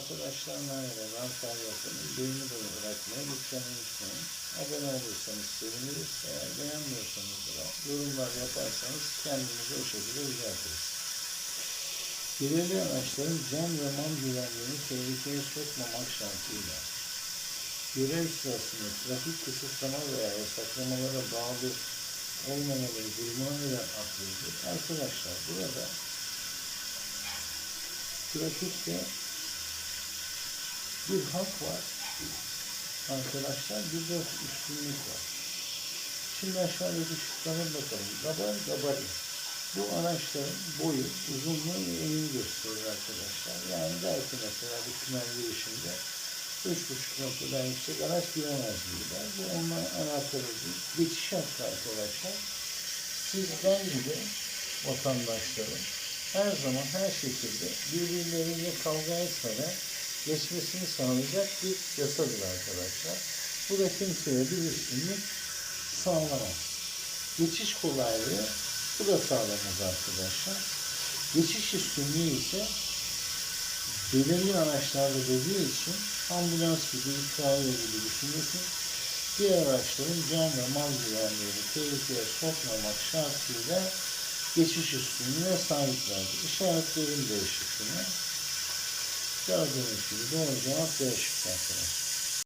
Arkadaşlar merhaba, ben Feryat'ım. Beğeni de bırakmayı lütfen unutmayın. Abone olursanız seviniriz. Eğer beğenmiyorsanız da yorumlar yaparsanız kendimizi o şekilde düzeltiriz. Belirli araçların can ve mal güvenliğini tehlikeye sokmamak şartıyla görev sırasında trafik kısıtlama veya yasaklamalara bağlı olmamaları durumuna neden. Arkadaşlar burada trafikte bir hak var. Arkadaşlar bir de üstünlük var. Şimdi aşağıdaki şıklara bakalım. Gabar gabari. Bu araçların boyu, uzunluğu ve eğimi gösterir arkadaşlar. Yani belki mesela bir tünel girişinde 3,5 noktadan yüksek araç giremez gibiler. Bu onunla alakalı değil. Geçiş hakkı arkadaşlar. Sizden gibi vatandaşların her zaman her şekilde birbirleriyle kavga etmeden geçmesini sağlayacak bir yasadır arkadaşlar. Bu da kimseye bir üstünlük sağlamaz. Geçiş kolaylığı bu da sağlamaz arkadaşlar. Geçiş üstünlüğü ise belirli araçlarda dediği için ambulans gibi itfaiye gibi düşünürsün. Diğer araçların can ve mal güvenliğini tehlikeye sokmamak şartıyla geçiş üstünlüğüne sahiplerdir. İşaretlerin değişikliğine gördüğünüz gibi doğru cevap değişik arkadaşlar.